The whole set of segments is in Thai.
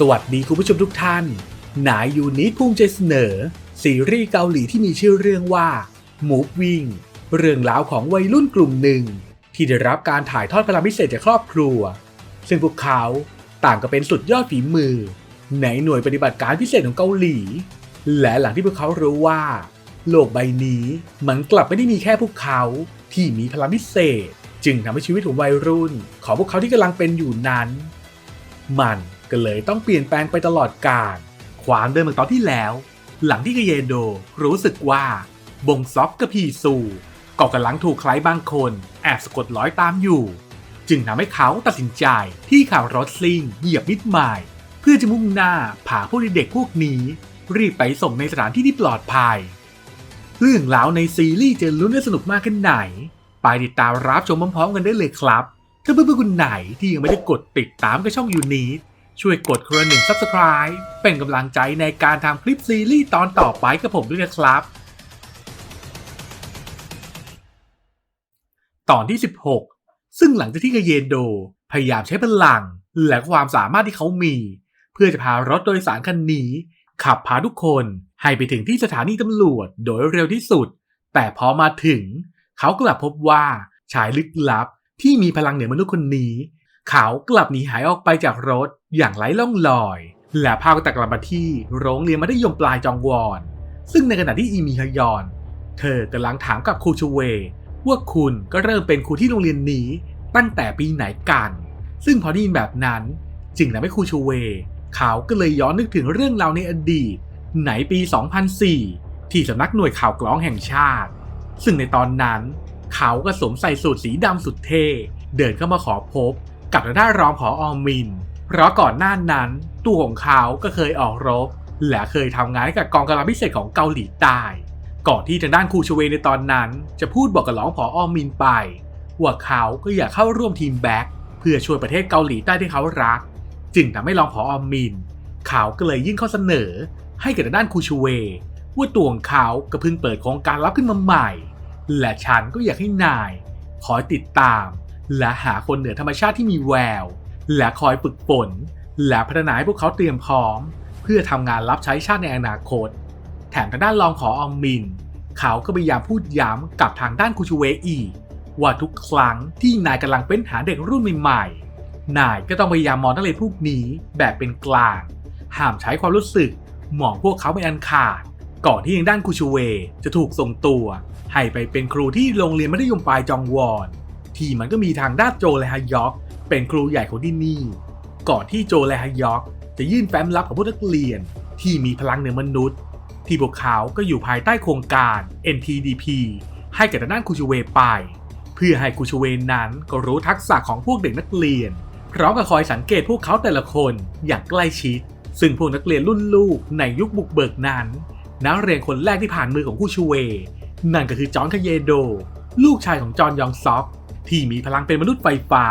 สวัสดีคุณผู้ชมทุกท่าน หนายยูนิตภูมิใจเสนอ ซีรีส์เกาหลีที่มีชื่อเรื่องว่า Move Wing เรื่องราวของวัยรุ่นกลุ่มหนึ่ง ที่ได้รับการถ่ายทอดพลังพิเศษจากครอบครัว ซึ่งพวกเขาต่างก็เป็นสุดยอดฝีมือ ในหน่วยปฏิบัติการพิเศษของเกาหลี และหลังที่พวกเขารู้ว่า โลกใบนี้มันกลับไม่ได้มีแค่พวกเขาที่มีพลังพิเศษ จึงทำให้ชีวิตของวัยรุ่น ของพวกเขาที่กำลังเป็นอยู่นั้น มัน ก็เลยต้องเปลี่ยนแปลงไปตลอดกาลความเดิมเหมือนตอนที่แล้ว หลังที่กเยโดรู้สึกว่าบงซอกกับพีซูก็กำลังถูกใครบางคน แอบสะกดร้อยตามอยู่ จึงทำให้เขาตัดสินใจที่ขับรถซิ่งเหยียบมิดไมล์เพื่อจะมุ่งหน้าพาพวกเด็กพวกนี้ รีบไปส่งในสถานที่ที่ปลอดภัย เรื่องราวในซีรีส์จะลุ้นและสนุกมากแค่ไหน ไปติดตามรับชมพร้อมๆกันได้เลยครับ ถ้าเพื่อนๆคนไหนที่ยังไม่ได้กดติดตามกับช่องยูนิต ช่วยกดคนละหนึ่ง Subscribe เป็นกำลังใจในการทำคลิปซีรีส์ตอนต่อไปกับผมด้วยนะครับ ตอนที่ 16 ซึ่งหลังจากที่กเยนโด พยายามใช้พลัง และความสามารถที่เขามี เพื่อจะพารถโดยสารคันนี้ ขับพาทุกคนให้ไปถึงที่สถานีตำรวจโดยเร็วที่สุด แต่พอมาถึง เขากลับพบว่าชายลึกลับที่มีพลังเหนือมนุษย์คนนี้ เขากลับหนีหายออกไปจากรถอย่างไร้ล่องลอย และพาก็ตักกลับมาที่โรงเรียนมัธยมปลายจองวอน ซึ่งในขณะที่อีมีฮยอน เธอกำลังถามกับครูชูเวว่าคุณก็เริ่มเป็นครูที่โรงเรียนนี้ตั้งแต่ปีไหนกัน ซึ่งพอได้ยินแบบนั้นจึงทำให้ครูชูเวเขาก็เลยย้อนนึกถึงเรื่องราวในอดีตในปี 2004 ที่สำนักหน่วยข่าวกรองแห่งชาติ ซึ่งในตอนนั้น เขาก็สวมใส่สูทสีดำสุดเท่เดินเข้ามาขอพบ กับทางด้านรองผออมิน เพราะก่อนหน้านั้นตัวของเขาก็เคยออกรบ และเคยทำงานกับกองกำลังพิเศษของเกาหลีใต้ ก่อนที่ทางด้านครูชเวในตอนนั้น จะพูดบอกกับรองผออมินไป ว่าเขาก็อยากเข้าร่วมทีมแบ็คเพื่อช่วยประเทศเกาหลีใต้ที่เขารัก จึงทำให้รองผออมิน เขาก็เลยยื่นข้อเสนอ ให้กับทางด้านครูชเวว่าตัวของเขาก็เพิ่งเปิดโครงการลับขึ้นมาใหม่ และฉันก็อยากให้นายคอยติดตาม และหาคนเหนือธรรมชาติที่มีแวว และคอยฝึกฝนและพัฒนาให้พวกเขาเตรียมพร้อม เพื่อทำงานรับใช้ชาติในอนาคต แถมทางด้านรองขอออมมิน เขาก็พยายามพูดย้ำกับทางด้านคูชูเวอีกว่าทุกครั้งที่นายกำลังเป็นหาเด็กรุ่นใหม่ๆ นายก็ต้องพยายามมองนักเรียนพวกนี้แบบเป็นกลาง ห้ามใช้ความรู้สึกมองพวกเขาเป็นอันขาด ก่อนที่ทางด้านคูชูเวจะถูกส่งตัว ให้ไปเป็นครูที่โรงเรียนมัธยมปลายจองวอน ที่มันก็มีทางด้านโจและฮยอกเป็นครูใหญ่ของที่นี่ ก่อนที่โจและฮยอกจะยื่นแฟ้มลับของพวกนักเรียนที่มีพลังเหนือมนุษย์ ที่พวกเขาก็อยู่ภายใต้โครงการ NTDP ให้กับทางด้านคูชเวไป เพื่อให้คูชเวนั้นก็รู้ทักษะของพวกเด็กนักเรียนพร้อมกับคอยสังเกตพวกเขาแต่ละคนอย่างใกล้ชิด ซึ่งพวกนักเรียนรุ่นลูกในยุคบุกเบิกนั้นนักเรียนคนแรกที่ผ่านมือของคูชเว นั่นก็คือจอห์นคาเยโด ลูกชายของจอห์นยองซอก ที่มีพลังเป็นมนุษย์ไฟฟ้า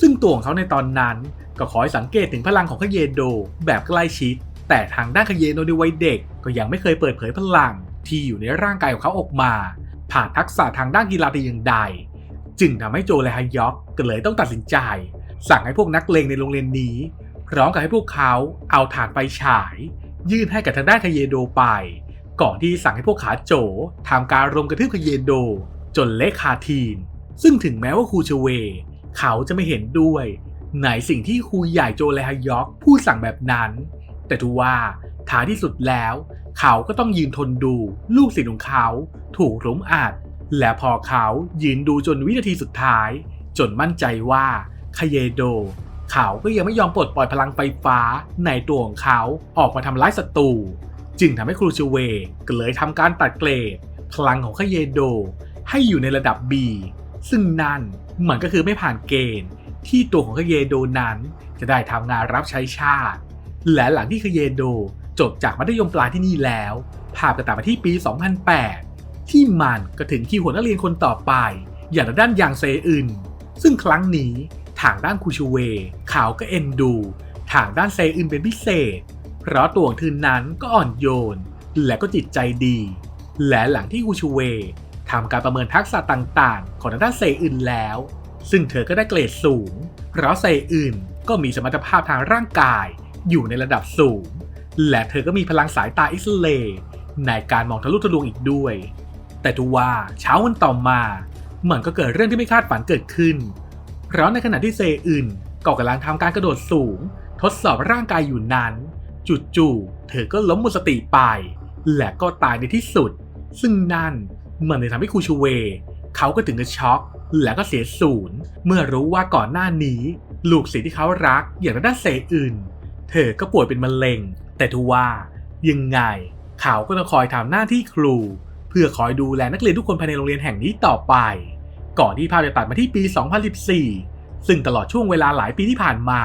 ซึ่งตัวของเขาในตอนนั้น ก็คอยสังเกตถึงพลังของคาเยโดแบบใกล้ชิด แต่ทางด้านคาเยโดในวัยเด็ก ก็ยังไม่เคยเปิดเผยพลัง ที่อยู่ในร่างกายของเขาออกมา ผ่านทักษะทางด้านกีฬาแต่อย่างใด จึงทำให้โจและฮยอกก็เลยต้องตัดสินใจ สั่งให้พวกนักเลงในโรงเรียนนี้พร้อมกับให้พวกเขาเอาถ่านไฟฉาย ยื่นให้กับทางด้านคาเยโดไป ก่อนที่สั่งให้พวกขาโจทำการรวมกระทืบคาเยโด จนเละคาทีน ซึ่งถึงแม้ว่าครูเชเว เขาจะไม่เห็นด้วย ในสิ่งที่ครูใหญ่โจและฮยอกพูดสั่งแบบนั้น แต่ทว่าท้ายที่สุดแล้ว เขาก็ต้องยืนทนดูลูกศิษย์ของเขาถูกรุมอัด และพอเขายืนดูจนวินาทีสุดท้าย จนมั่นใจว่าคาเยโด เขาก็ยังไม่ยอมปลดปล่อยพลังไฟฟ้าในตัวของเขาออกมาทำร้ายศัตรูจึงทำให้ครูชเวก็เลยทำการตัดเกรดพลังของคาเยโด ให้อยู่ในระดับ B ซึ่งนั่นมันก็คือไม่ผ่านเกณฑ์ ที่ตัวของคเยโดนั้นจะได้ทำงานรับใช้ชาติ และหลังที่คเยโดจบจากมัธยมปลายที่นี่แล้ว ภาพก็ตัดมาที่ปี 2008 ที่มันก็ถึงคิวหัวนักเรียนคนต่อไป อย่างด้านยางเซอึนซึ่งครั้งนี้ทางด้านคูชูเวเขาก็เอ็นดู ทางด้านเซอึนเป็นพิเศษ เพราะตัวของเธอนั้นก็อ่อนโยน และก็จิตใจดี และหลังที่คูชูเว ทำการประเมินทักษะต่างๆ ของทางด้านเซอึนแล้ว ซึ่งเธอก็ได้เกรดสูง เพราะเซอึนก็มีสมรรถภาพทางร่างกายอยู่ในระดับสูง และเธอก็มีพลังสายตาอิสเลย์ในการมองทะลุทะลวงอีกด้วย แต่ทว่าเช้าวันต่อมาเหมือนก็เกิดเรื่องที่ไม่คาดฝันเกิดขึ้น เพราะในขณะที่เซอื่นก็กำลังทำการกระโดดสูง ทดสอบร่างกายอยู่นั้นจู่ๆเธอก็ล้มหมดสติไป และก็ตายในที่สุด ซึ่งนั่น มันเลยทำให้คูชูเว เขาก็ถึงกับช็อก และก็เสียศูนย์ เมื่อรู้ว่าก่อนหน้านี้ ลูกศิษย์ที่เขารักอย่างด้านเซอื่น เธอก็ป่วยเป็นมะเร็ง แต่ทว่ายังไง เขาก็ต้องคอยทำหน้าที่ครู เพื่อคอยดูแลนักเรียนทุกคนภายในโรงเรียนแห่งนี้ต่อไป ก่อนที่ภาพจะตัดมาที่ปี 2014 ซึ่งตลอดช่วงเวลาหลายปีที่ผ่านมา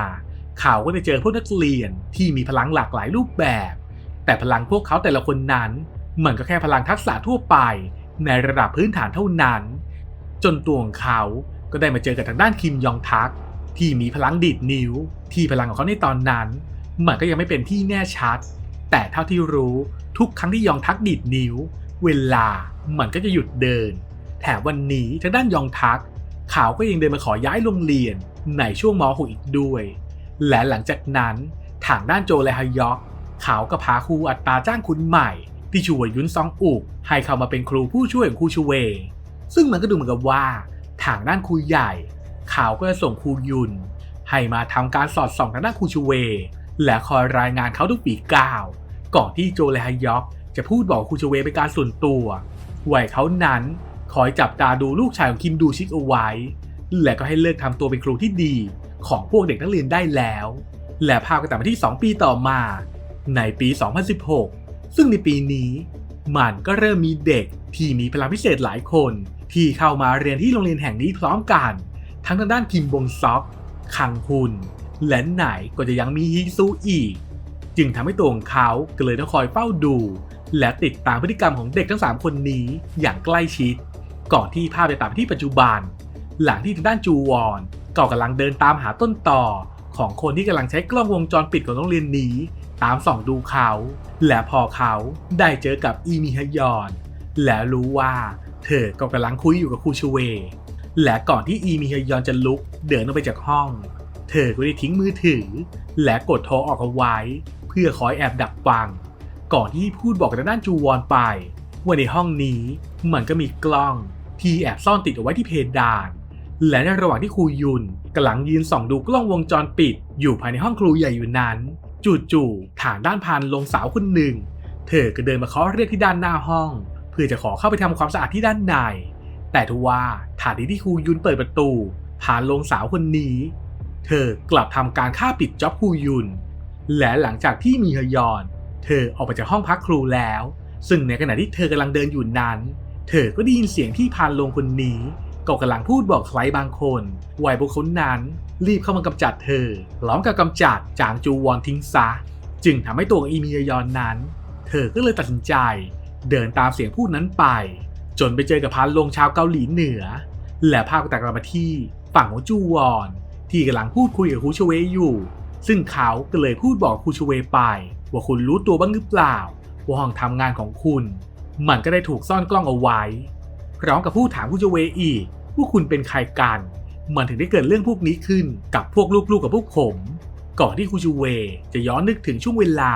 เขาก็ได้เจอพวกนักเรียนที่มีพลังหลากหลายรูปแบบ แต่พลังพวกเขาแต่ละคนนั้นมันก็แค่พลังทักษะทั่วไป ในระดับพื้นฐานเท่านั้น จนตัวของเขาก็ได้มาเจอกับทางด้านคิมยองทัก ที่มีพลังดีดนิ้ว ที่พลังของเขาในตอนนั้นมันก็ยังไม่เป็นที่แน่ชัด แต่เท่าที่รู้ทุกครั้งที่ยองทักดีดนิ้ว เวลามันก็จะหยุดเดิน แถมวันนี้ทางด้านยองทักเขาก็ยังเดินมาขอย้ายโรงเรียนในช่วงม .6 อีกด้วย และหลังจากนั้นทางด้านโจและฮยอกเขาก็พาครูอัตราจ้างคุณใหม่ ที่ชื่อว่ายุนซองอุกให้เข้ามาเป็นครูผู้ช่วยของครูชูเว ซึ่งมันก็ดูเหมือนกับว่า ทางด้านครูใหญ่เขาก็จะส่งครูยุน ให้มาทำการสอดส่องทางด้านครูชูเว และคอยรายงานเขาทุกปีก้าวก่อนที่โจและฮยอกจะพูดบอกครูชูเวเป็นการส่วนตัวไว้เขานั้นคอยจับตาดูลูกชายของคิมดูชิกเอาไว้ และก็ให้เลิกทำตัวเป็นครูที่ดีของพวกเด็กนักเรียนได้แล้ว และภาพก็ตัดมาที่ 2 ปีต่อมา ในปี 2016 ซึ่งในปีนี้มันก็เริ่มมีเด็กที่มีพลังพิเศษหลายคน ที่เข้ามาเรียนที่โรงเรียนแห่งนี้พร้อมกัน ทั้งทางด้านคิมบงซอกคังฮุน และไหนก็จะยังมีฮิซูอีก จึงทำให้ตัวของเขาก็เลยต้องคอยเฝ้าดู และติดตามพฤติกรรมของเด็กทั้ง 3 คนนี้อย่างใกล้ชิด ก่อนที่ภาพจะตัดไปที่ปัจจุบัน หลังที่ทางด้านจูวอนก็กำลังเดินตามหาต้นต่อ ของคนที่กำลังใช้กล้องวงจรปิดของโรงเรียนนี้ ตามส่องดูเขา และพอเขาได้เจอกับอีมิฮยอน และรู้ว่าเธอก็กำลังคุยอยู่กับครูชเว และก่อนที่อีมิฮยอนจะลุกเดินออกไปจากห้อง เธอก็ได้ทิ้งมือถือ และกดโทรออกเอาไว้ เพื่อคอยแอบดักฟัง ก่อนที่พูดบอกกับด้านจูวอนไปว่าในห้องนี้มันก็มีกล้องที่แอบซ่อนติดเอาไว้ที่เพดาน และในระหว่างที่ครูยุนกำลังยืนส่องดูกล้องวงจรปิด อยู่ภายในห้องครูใหญ่อยู่นั้น จู่ๆฐานด้านพานลงสาวคนหนึ่ง เธอก็เดินมาเคาะเรียกที่ด้านหน้าห้อง เพื่อจะขอเข้าไปทำความสะอาดที่ด้านใน แต่ทว่าฐานที่ที่ครูยุนเปิดประตูผ่านลงสาวคนนี้ เธอกลับทำการฆ่าปิดจ็อบครูยุน และหลังจากที่มีฮยอน เธอออกไปจากห้องพักครูแล้ว ซึ่งในขณะที่เธอกำลังเดินอยู่นั้น เธอก็ได้ยินเสียงที่พานลงคนนี้ ก็กำลังพูดบอกใครบางคนวัยพวกเขานั้นรีบเข้ามากำจัดเธอพร้อมกับกำจัดจางจูวอนทิ้งซะ จึงทำให้ตัวอีมียอนนั้น เธอก็เลยตัดสินใจ เดินตามเสียงพูดนั้นไป จนไปเจอกับพานลงชาวเกาหลีเหนือ และภาพก็ตัดกลับมาที่ฝั่งของจูวอน ที่กำลังพูดคุยกับคูชเวอยู่ ซึ่งเขาก็เลยพูดบอกคูชเวไป ว่าคุณรู้ตัวบ้างหรือเปล่าว่าห้องทำงานของคุณ มันก็ได้ถูกซ่อนกล้องเอาไว้พร้อมกับพูดถามคูชเวอีก ว่าคุณเป็นใครกัน มันถึงได้เกิดเรื่องพวกนี้ขึ้นกับพวกลูกๆกับพวกผม ก่อนที่คูชูเวจะย้อนนึกถึงช่วงเวลา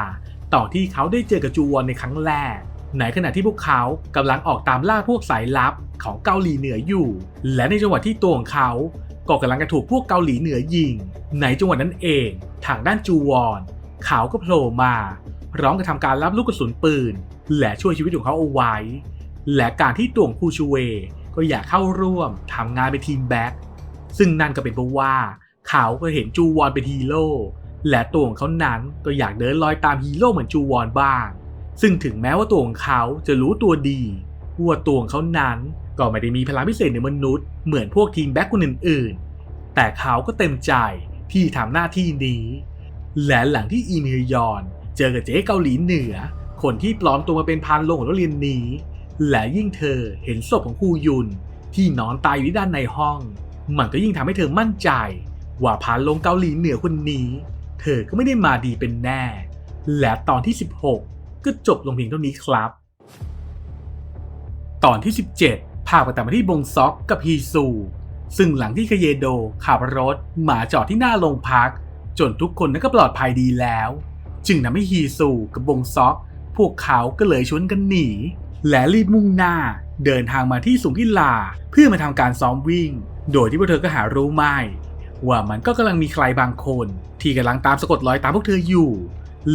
ตอนที่เขาได้เจอกับจูวอนในครั้งแรกในขณะที่พวกเขากำลังออกตามล่าพวกสายลับของเกาหลีเหนืออยู่ และในจังหวะที่ตัวของเขา ก็กำลังจะถูกพวกเกาหลีเหนือยิง ในจังหวะนั้นเอง ทางด้านจูวอนเขาก็โผล่มา ร้อมกับทำการรับลูกกระสุนปืน และช่วยชีวิตของเขาเอาไว้ และการที่ตัวของคูชูเว ก็อยากเข้าร่วมทำงานเป็นทีมแบ็กซึ่งนั่นก็เป็นเพราะว่าเขาก็เห็นจูวอนเป็นฮีโร่และตัวของเขานั้นก็อยากเดินลอยตามฮีโร่เหมือนจูวอนบ้าง ซึ่งถึงแม้ว่าตัวของเขาจะรู้ตัวดีว่าตัวของเขานั้นก็ไม่ได้มีพลังพิเศษในมนุษย์เหมือนพวกทีมแบ็กคนอื่นๆ แต่เขาก็เต็มใจที่ทำหน้าที่นี้และหลังที่อีมิยอน เจอกับเจ๊เกาหลีเหนือ คนที่ปลอมตัวมาเป็นพานลงของนักเรียนนี้ และยิ่งเธอเห็นศพของคูยุนที่นอนตายอยู่ที่ด้านในห้อง มันก็ยิ่งทำให้เธอมั่นใจ ว่าพานลงเกาหลีเหนือคนนี้ เธอก็ไม่ได้มาดีเป็นแน่ และตอนที่ 16 ก็จบลงเพียงเท่านี้ครับ ตอนที่ 17พาไปแต่มาที่บงซอกกับฮีซู ซึ่งหลังที่คเยโดขับรถมาจอดที่หน้าโรงพักจจนทุกคนนั้นก็ปลอดภัยดีแล้ว จึงทำให้ฮีซูกับบงซอก พวกเขาก็เลยชวนกันหนี และรีบมุ่งหน้า เดินทางมาที่สุงกิลา เพื่อมาทำการซ้อมวิ่ง โดยที่พวกเธอก็หารู้ไม่ ว่ามันก็กำลังมีใครบางคน ที่กำลังตามสะกดรอยตามพวกเธออยู่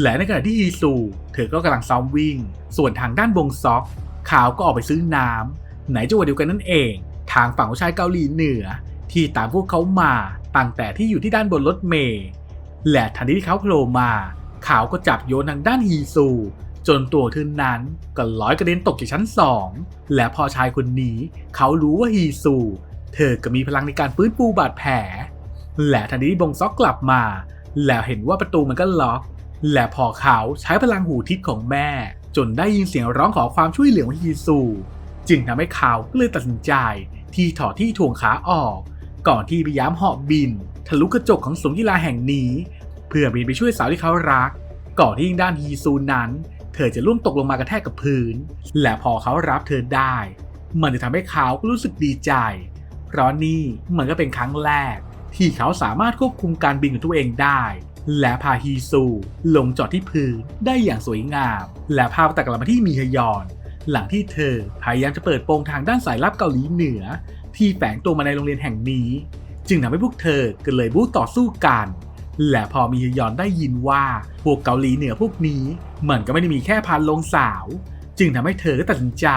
และในขณะที่ฮีซู เธอก็กำลังซ้อมวิ่ง ส่วนทางด้านบงซอกขาวก็ออกไปซื้อน้ำไหนจังหวะเดียวกันนั่นเอง ทางฝั่งของชายเกาหลีเหนือ ที่ตามพวกเขามาตั้งแต่ที่อยู่ที่ด้านบนรถเมล์และทันทีที่เขาโผล่มาขาวก็จับโยนทางด้านฮีซู จนตัวเธอนั้นก็ลอยกระเด็นตกจากชั้นสองและพอชายคนนี้เขารู้ว่าฮีซู เธอก็มีพลังในการฟื้นฟูบาดแผล และทันทีที่บงซอกกลับมา แล้วเห็นว่าประตูมันก็ล็อก และพอเขาใช้พลังหูทิพย์ของแม่ จนได้ยินเสียงร้องขอความช่วยเหลือของฮีซู จึงทำให้เขาก็เลยตัดสินใจที่ถอดที่ถ่วงขาออก ก่อนที่พยายามเหาะบิน ทะลุกระจกของสวนกีฬาแห่งนี้ เพื่อบินไปช่วยสาวที่เขารัก ก่อนที่ด้านฮีซูนั้น เธอจะล่วงตกลงมากระแทกกับพื้น และพอเขารับเธอได้ มันจะทำให้เขารู้สึกดีใจ เพราะนี่มันก็เป็นครั้งแรก ที่เขาสามารถควบคุมการบินของตัวเองได้ และพาฮีซูลงจอดที่พื้นได้อย่างสวยงาม และพาพตัดกลับมาที่มีฮยอน หลังที่เธอพยายามจะเปิดโปงทางด้านสายลับเกาหลีเหนือ ที่แฝงตัวมาในโรงเรียนแห่งนี้ จึงทำให้พวกเธอก็เลยบู๊ต่อสู้กัน และพอมีฮยอนได้ยินว่าพวกเกาหลีเหนือพวกนี้มันก็ไม่ได้มีแค่พันลงสาว จึงทำให้เธอตัดสินใจ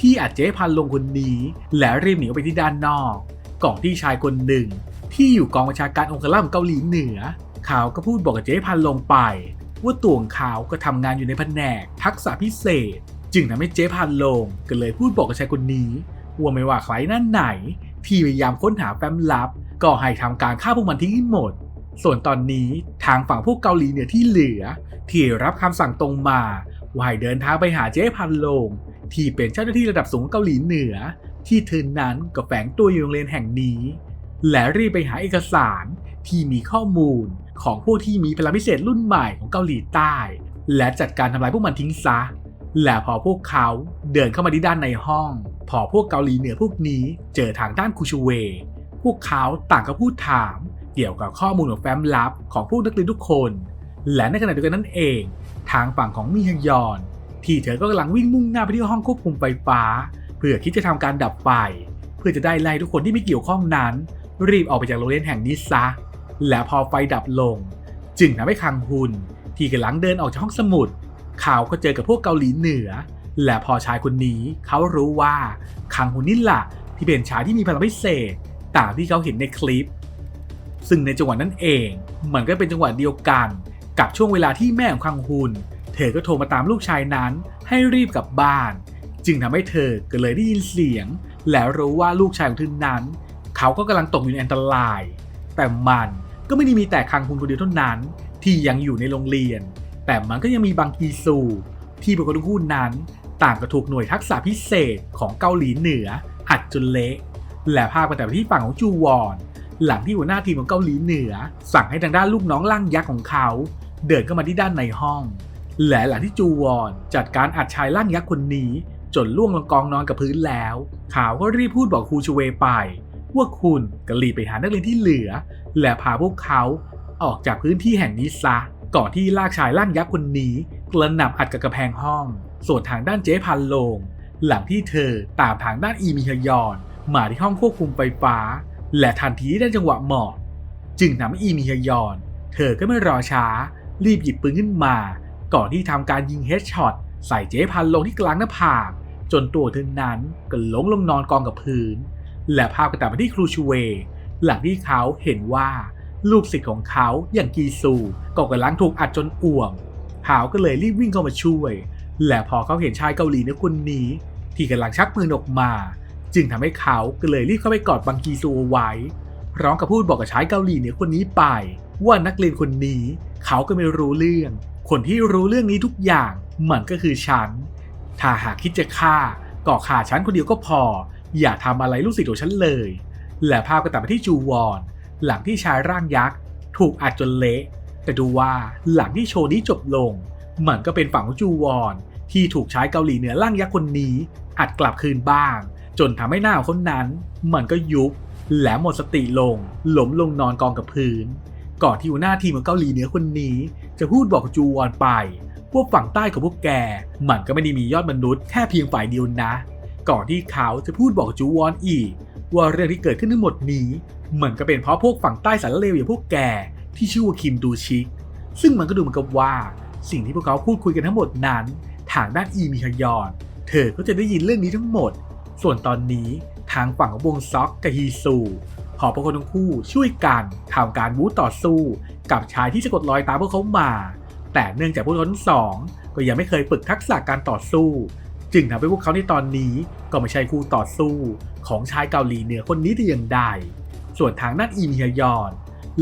ที่อัดเจ๊พันลงคนนี้ และรีบหนีออกไปที่ด้านนอกก่อนที่ชายคนหนึ่ง ที่อยู่กองบัญชาการองคลัมเกาหลีเหนือเขาก็พูดบอกกับเจ๊พันลงไป ว่าตัวของเขาก็ทำงานอยู่ในแผนกทักษะพิเศษ จึงทำให้เจ๊พันลงก็เลยพูดบอกกับชายคนนี้ว่าไม่ว่าใครนั่นไหน ที่พยายามค้นหาแฟ้มลับ ก็ให้ทำการฆ่าพวกมันทิ้งหมด ส่วนตอนนี้ทางฝั่งพวกเกาหลีเหนือที่เหลือ ที่รับคำสั่งตรงมาว่าให้เดินทางไปหาเจ๊พันลง ที่เป็นเจ้าหน้าที่ระดับสูงของเกาหลีเหนือ ที่เธอนั้นก็แฝงตัวอยู่โรงเรียนแห่งนี้ และรีบไปหาเอกสารที่มีข้อมูลของพวกที่มีพลังพิเศษรุ่นใหม่ของเกาหลีใต้ และจัดการทำลายพวกมันทิ้งซะ และพอพวกเขาเดินเข้ามาที่ด้านในห้อง พอพวกเกาหลีเหนือพวกนี้เจอทางด้านคูชูเว พวกเขาต่างก็พูดถาม เกี่ยวกับข้อมูลของแฟ้มลับของผู้นักเรียนทุกคน และในขณะเดียวกันนั่นเอง ทางฝั่งของมิฮยอน ที่เธอก็กำลังวิ่งมุ่งหน้าไปที่ห้องควบคุมไฟฟ้า เพื่อคิดจะทำการดับไฟ เพื่อจะได้ไล่ทุกคนที่ไม่เกี่ยวข้องนั้น รีบออกไปจากโรงเรียนแห่งนี้ซะ และพอไฟดับลง จึงทำให้คังฮุนที่กำลังเดินออกจากห้องสมุดเขาก็เจอกับพวกเกาหลีเหนือ และพอชายคนนี้เขารู้ว่าคังฮุนนี่แหละที่เป็นชายที่มีพลังพิเศษตามที่เขาเห็นในคลิป ซึ่งในจังหวะนั้นเอง มันก็เป็นจังหวะเดียวกัน กับช่วงเวลาที่แม่ของคังฮุนเธอก็โทรมาตามลูกชายนั้น ให้รีบกลับบ้าน จึงทำให้เธอก็เลยได้ยินเสียง และรู้ว่าลูกชายของเธอนั้น เขาก็กำลังตกอยู่ในอันตราย แต่มันก็ไม่ได้มีแต่คังฮุนคนเดียวเท่านั้น ที่ยังอยู่ในโรงเรียน แต่มันก็ยังมีบางกีซู ที่บุคคลทุกคู่นั้น ต่างก็ถูกหน่วยทักษะพิเศษของเกาหลีเหนืออัดจนเละและภาพไปแต่ที่ฝั่งของจูวอน หลังที่หัวหน้าทีมของเกาหลีเหนือ สั่งให้ทางด้านลูกน้องร่างยักษ์ของเขา เดินเข้ามาที่ด้านในห้อง และหลังที่จูวอนจัดการอัดชายร่างยักษ์คนนี้ จนล่วงลงกองนอนกับพื้นแล้วเขาก็รีบพูดบอกครูชเวไป ว่าคุณก็รีบไปหานักเรียนที่เหลือ และพาพวกเขาออกจากพื้นที่แห่งนี้ซะก่อนที่ลากชายร่างยักษ์คนนี้กระหน่ำอัดกับกระแพงห้อง ส่วนทางด้านเจ๊พันโลง หลังที่เธอตามทางด้านอีมิฮยอนมาที่ห้องควบคุมไฟฟ้า และทันทีที่ได้จังหวะเหมาะ จึงนำให้อีมิฮยอน เธอก็ไม่รอช้า รีบหยิบปืนขึ้นมา ก่อนที่ทำการยิงเฮดช็อตใส่เจ๊พันลงที่กลางหน้าผากจนตัวเธอนั้นก็ล้มลงนอนกองกับพื้น และภาพก็ตัดมาที่ครูชูเว หลังที่เขาเห็นว่าลูกศิษย์ของเขาอย่างกีซูก็กำลังถูกอัดจนอ่วมเขาก็เลยรีบวิ่งเข้ามาช่วย และพอเขาเห็นชายเกาหลีในคนนี้ ที่กำลังชักปืนออกมา จึงทำให้เขาก็เลยรีบเข้าไปกอดบังกีซูไว้ พร้อมกับพูดบอกกับชายเกาหลีเหนือคนนี้ไป ว่านักเรียนคนนี้เขาก็ไม่รู้เรื่อง คนที่รู้เรื่องนี้ทุกอย่างมันก็คือฉัน ถ้าหากคิดจะฆ่าก็ฆ่าฉันคนเดียวก็พอ อย่าทำอะไรลูกศิษย์ของฉันเลย และภาพก็ตัดไปที่จูวอน หลังที่ชายร่างยักษ์ ถูกอัดจนเละแต่ดูว่าหลังที่โชว์นี้จบลง มันก็เป็นฝั่งของจูวอนที่ถูกชายเกาหลีเหนือร่างยักษ์คนนี้อัดกลับคืนบ้าง จนทำให้หน้าของคนนั้น มันก็ยุบและหมดสติลงล้มลงนอนกองกับพื้น ก่อนที่หัวหน้าทีมของเกาหลีเหนือคนนี้ จะพูดบอกจูวอนไป พวกฝั่งใต้ของพวกแก มันก็ไม่ได้มียอดมนุษย์แค่เพียงฝ่ายเดียวนะ ก่อนที่เขาจะพูดบอกจูวอนอีก ว่าเรื่องที่เกิดขึ้นทั้งหมดนี้มันก็เป็นเพราะพวกฝั่งใต้สารเลวอย่างพวกแกที่ชื่อว่าคิมดูชิก ซึ่งมันก็ดูเหมือนกับว่า สิ่งที่พวกเขาพูดคุยกันทั้งหมดนั้น ทางด้านอีมีฮยอน เธอก็จะได้ยินเรื่องนี้ทั้งหมด ส่วนตอนนี้ทางฝั่งของวงซ็อกกับฮีซูพอพวกคนทั้งคู่ช่วยกันทำการบู๊ต่อสู้ กับชายที่สะกดรอยตามพวกเขามา แต่เนื่องจากพวกเขาทั้งสองก็ยังไม่เคยฝึกทักษะการต่อสู้ จึงทำให้พวกเขาในตอนนี้ก็ไม่ใช่คู่ต่อสู้ ของชายเกาหลีเหนือคนนี้แต่อย่างใดส่วนทางด้านอีมีฮยอน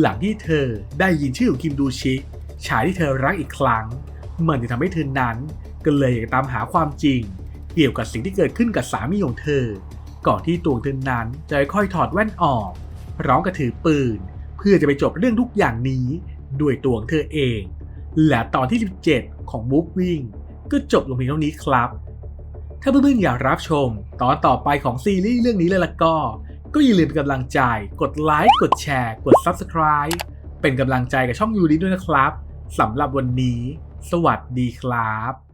หลังที่เธอได้ยินชื่อของคิมดูชิชายที่เธอรักอีกครั้งมันจะทำให้เธอนั้นก็เลยอยากตามหาความจริง เกี่ยวกับสิ่งที่เกิดขึ้นกับสามีของเธอ ก่อนที่ตัวเธอนั้นจะค่อยๆถอดแว่นออกร้อมกับถือปืน เพื่อจะไปจบเรื่องทุกอย่างนี้ด้วยตัวของเธอเอง และตอนที่ 17 ของ Moving ก็จบลงเพียงเท่านี้ครับ ถ้าเพื่อนๆอยากรับชม ตอนต่อไปของซีรีส์เรื่องนี้เลยล่ะก็ ก็อย่าลืมเป็นกำลังใจ กดไลค์ กดแชร์ กด Subscribe เป็นกำลังใจกับช่องยูริด้วยนะครับสำหรับวันนี้ สวัสดีครับ